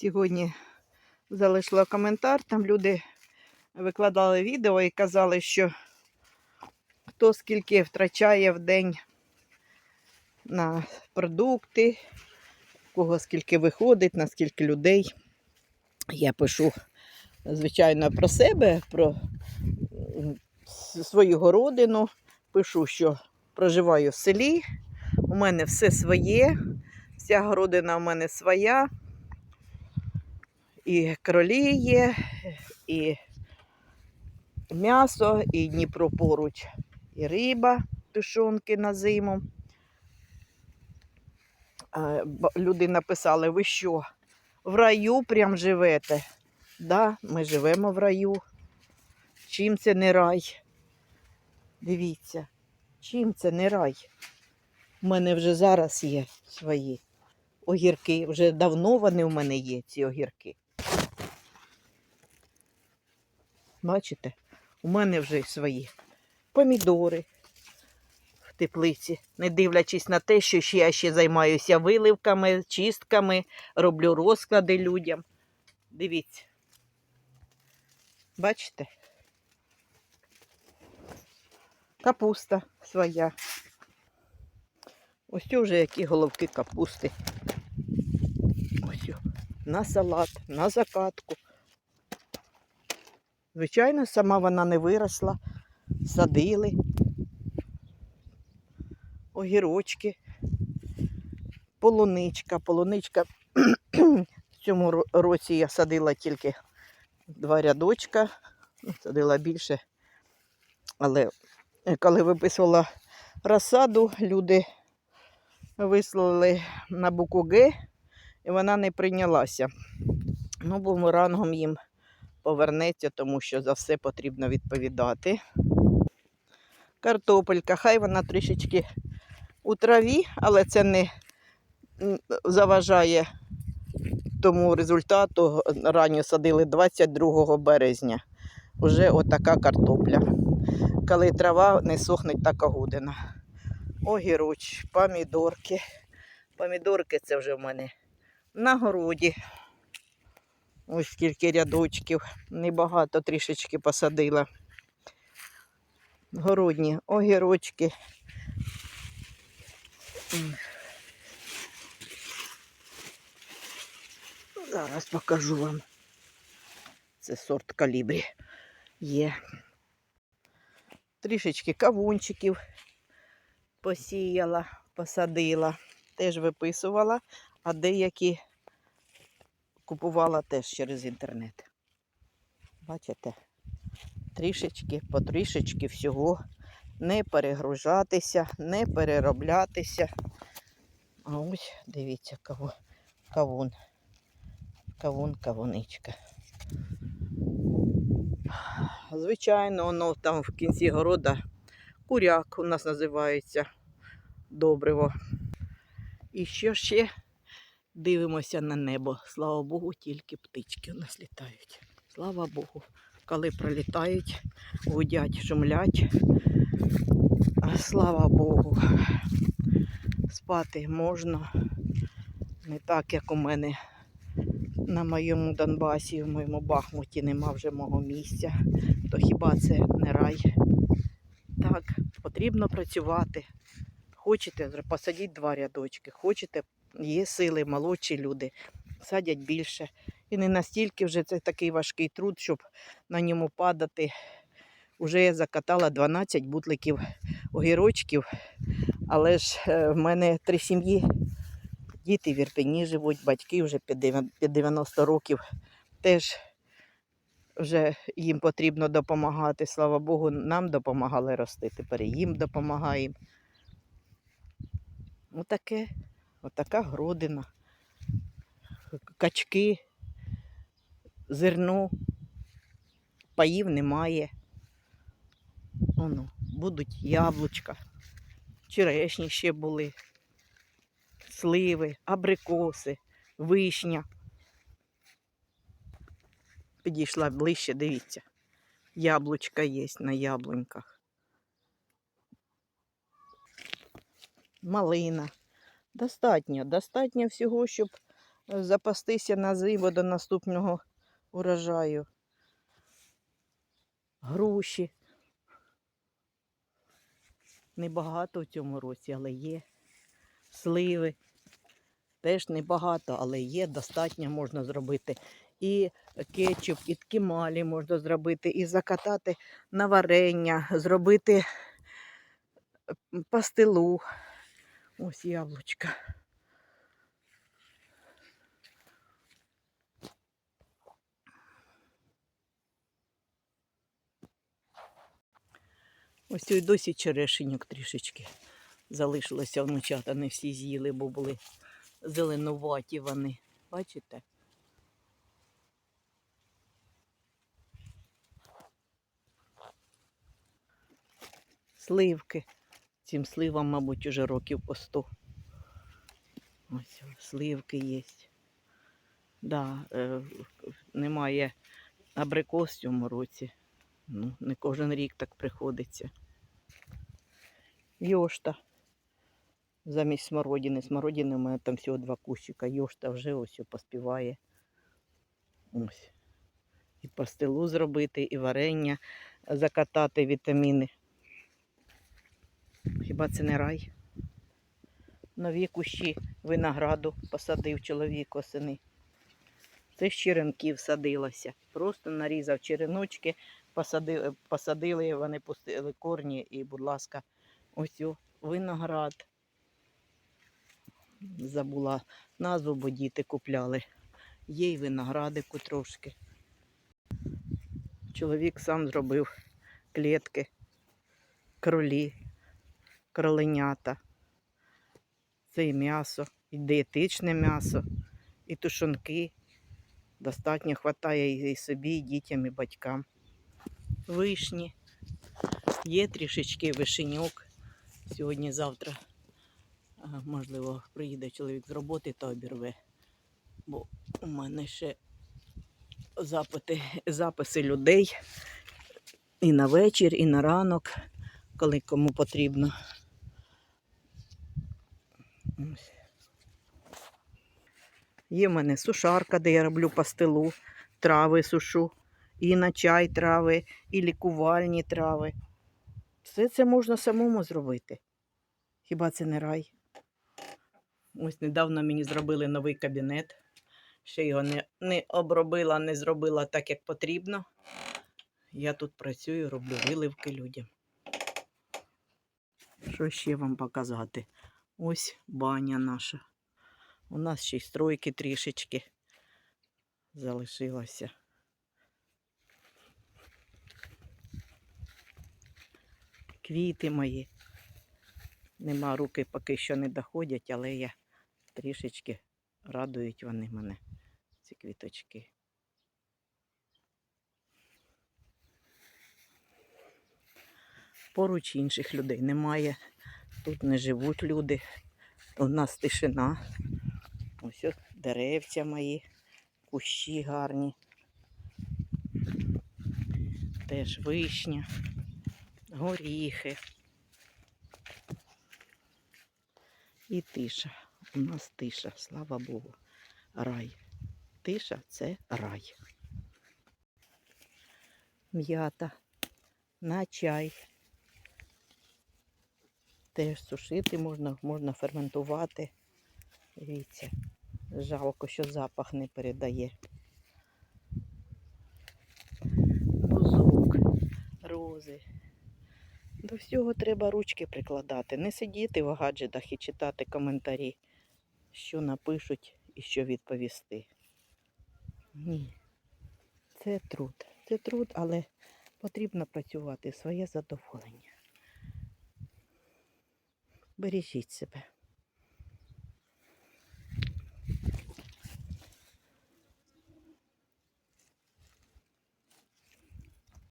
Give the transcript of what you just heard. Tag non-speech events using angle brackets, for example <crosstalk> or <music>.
Сьогодні залишила коментар, там люди викладали відео і казали, що хто скільки втрачає в день на продукти, кого скільки виходить, на скільки людей. Я пишу, звичайно, про себе, про свою городину. Пишу, що проживаю в селі, у мене все своє, вся городина у мене своя. І кролі є, і м'ясо, і Дніпро поруч, і риба, тушонки на зиму. Люди написали, ви що, в раю прям живете? Да, ми живемо в раю. Чим це не рай? Дивіться, чим це не рай? У мене вже зараз є свої огірки. Вже давно вони у мене є, ці огірки. Бачите, у мене вже свої помідори в теплиці, не дивлячись на те, що я ще займаюся виливками, чистками, роблю розклади людям. Дивіться. Бачите? Капуста своя. Ось вже які головки капусти. Ось на салат, на закатку. Звичайно, сама вона не виросла. Садили. Огірочки. Полуничка. Полуничка <clears throat> в цьому році я садила тільки два рядочка. Садила більше. Але е, коли виписувала розсаду, люди вислали на букву Г, і вона не прийнялася. Ну, бумерангом їм повернеться, тому що за все потрібно відповідати. Картопелька, хай вона трішечки у траві, але це не заважає тому результату. Ранньо садили 22 березня. Уже отака картопля. Коли трава не сохне така година. Огіруч, помідорки. Помідорки це вже в мене на городі. Ось скільки рядочків. Небагато трішечки посадила. Городні огірочки. Зараз покажу вам. Це сорт калібрі. Є. Трішечки кавунчиків посіяла, посадила. Теж виписувала, а деякі купувала теж через інтернет. Бачите? Трішечки, потрішечки всього. Не перегружатися, не перероблятися. А ось дивіться, каву- кавун. Кавун, кавуничка. Звичайно, воно там в кінці города куряк у нас називається добриво. І що ще дивимося на небо. Слава Богу, тільки птички у нас літають. Слава Богу. Коли пролітають, гудять, шумлять. А слава Богу. Спати можна. Не так, як у мене на моєму Донбасі, в моєму Бахмуті нема вже мого місця. То хіба це не рай? Так, потрібно працювати. Хочете, посадіть два рядочки. Хочете, є сили, молодші люди, садять більше. І не настільки вже це такий важкий труд, щоб на ньому падати. Уже я закатала 12 бутликів огірочків, але ж е, в мене три сім'ї. Діти в Ірпені живуть, батьки вже під 90 років. Теж вже їм потрібно допомагати. Слава Богу, нам допомагали рости. Тепер їм допомагаємо. Отаке, отака городина. Качки, зерно, паїв немає. Оно, будуть яблучка, черешні ще були, сливи, абрикоси, вишня. Підійшла ближче, дивіться. Яблучка є на яблуньках. Малина. Достатньо, достатньо всього, щоб запастися на зиму до наступного урожаю. Груші. Небагато в цьому році, але є. Сливи. Теж небагато, але є, достатньо можна зробити. І кетчуп, і ткімалі можна зробити, і закатати на варення, зробити пастилу. Ось яблучка. Ось і досі черешеньок трішечки залишилося внучата, не всі з'їли, бо були зеленуваті вони. Бачите? Сливки. Цим сливам, мабуть, уже років по сто. Ось сливки є. Да, е, немає абрикос в цьому році. Ну, не кожен рік так приходиться. Йошта. Замість смородини. Смородини у мене там всього два кущика. Йошта вже ось поспіває. Ось. І пастилу зробити, і варення закатати вітаміни. Хіба це не рай? Нові кущі винограду посадив чоловік осени. Це з черенків садилося. Просто нарізав череночки, посадили, посадили, вони пустили корні і, будь ласка, ось виноград. Забула назву, бо діти купляли. Є й виноградику трошки. Чоловік сам зробив клітки, кролі, кроленята. Це і м'ясо, і дієтичне м'ясо, і тушонки. Достатньо вистачає і собі, і дітям, і батькам. Вишні. Є трішечки вишеньок. Сьогодні-завтра, можливо, приїде чоловік з роботи та обірве. Бо у мене ще запити, записи людей і на вечір, і на ранок, коли кому потрібно. Є в мене сушарка, де я роблю пастилу, трави сушу, і на чай трави, і лікувальні трави. Все це можна самому зробити. Хіба це не рай? Ось недавно мені зробили новий кабінет. Ще його не, не обробила, не зробила так, як потрібно. Я тут працюю, роблю виливки людям. Що ще вам показати? Ось баня наша. У нас ще й стройки трішечки залишилося. Квіти мої. Нема руки поки що не доходять, але я трішечки радують вони мене, ці квіточки. Поруч інших людей немає. Тут не живуть люди. У нас тишина. Ось от деревця мої, кущі гарні. Теж вишня, горіхи. І тиша. У нас тиша, слава Богу. Рай. Тиша це рай. М'ята на чай. Теж сушити можна, можна ферментувати. Дивіться, жалко, що запах не передає. Бузок, рози. До всього треба ручки прикладати. Не сидіти в гаджетах і читати коментарі, що напишуть і що відповісти. Ні. Це труд. Це труд, але потрібно працювати своє задоволення. Бережіть себе.